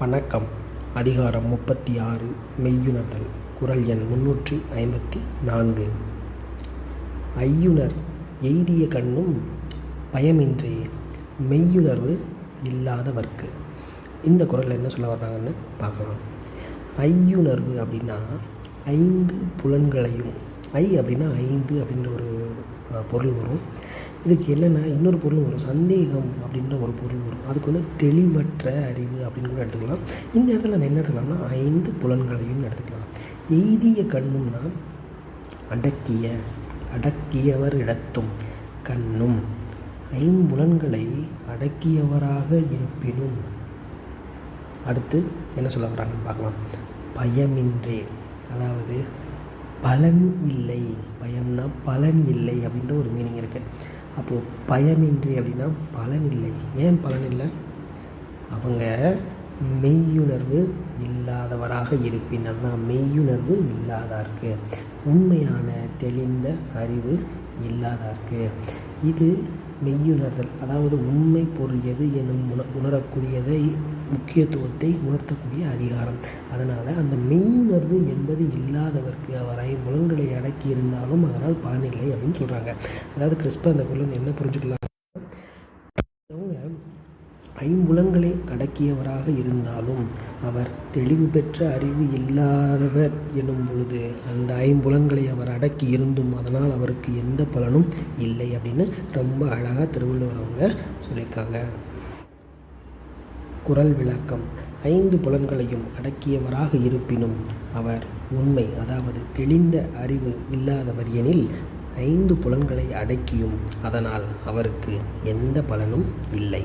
வணக்கம். அதிகாரம் முப்பத்தி ஆறு மெய்யுணர்தல். குரல் எண் முன்னூற்றி ஐம்பத்தி நான்கு. ஐயுணர் எய்திய கண்ணும் பயமின்றி மெய்யுணர்வு இல்லாதவர்க்கு. இந்த குரலில் என்ன சொல்ல வர்றாங்கன்னு பார்க்கலாம். ஐயுணர்வு அப்படின்னா ஐந்து புலன்களையும். ஐ அப்படின்னா ஐந்து அப்படின்ற ஒரு பொருள் வரும். இதுக்கு என்னென்னா இன்னொரு பொருள் வரும். சந்தேகம் அப்படின்ற ஒரு பொருள் வரும். அதுக்கு வந்து தெளிவற்ற அறிவு அப்படின்னு கூட எடுத்துக்கலாம். இந்த இடத்துல நம்ம என்ன எடுத்துக்கலாம்னா ஐந்து புலன்களையும் எடுத்துக்கலாம். எய்திய கண்ணும்னா அடக்கிய அடக்கியவர் இடத்தும் கண்ணும். ஐம்புலன்களை அடக்கியவராக இருப்பினும் அடுத்து என்ன சொல்ல வர்றாங்கன்னு பார்க்கலாம். பயமின்றே அதாவது பலன் இல்லை. பயம்னா பலன் இல்லை அப்படின்ற ஒரு மீனிங் இருக்குது அப்போது பயமின்றி அப்படின்னா பலன் இல்லை. ஏன் பலன் இல்லை? அவங்க மெய்யுணர்வு இல்லாதவராக இருப்பின் அதுதான் மெய்யுணர்வு இல்லாதார்க்கு. உண்மையான தெளிந்த அறிவு இல்லாதார்க்கு. இது மெய்யுணர்தல். அதாவது உண்மை பொருள் எது எனும் உண உணரக்கூடியதை முக்கியத்துவத்தை உணர்த்தக்கூடிய அதிகாரம். அதனால் அந்த மெய்யுணர்வு என்பது இல்லாதவர்க்கு அவர் ஐம்புலன்களை அடக்கி இருந்தாலும் அதனால் பலனில்லை அப்படின்னு சொல்கிறாங்க அதாவது கிறிஸ்ப அந்த குரல் என்ன புரிஞ்சுக்கலாம் அவங்க ஐம்புலன்களை அடக்கியவராக இருந்தாலும் அவர் தெளிவு பெற்ற அறிவு இல்லாதவர் எனும் பொழுது அந்த ஐம்புலன்களை அவர் அடக்கி இருந்தும் அதனால் அவருக்கு எந்த பலனும் இல்லை அப்படின்னு ரொம்ப அழகாக திருவள்ளுவர் அவங்க சொல்லியிருக்காங்க. குரல் விளக்கம். ஐந்து புலன்களையும் அடக்கியவராக இருப்பினும் அவர் உண்மை அதாவது தெளிந்த அறிவு இல்லாதவர் எனில் ஐந்து புலன்களை அடக்கியும் அதனால் அவருக்கு எந்த பலனும் இல்லை.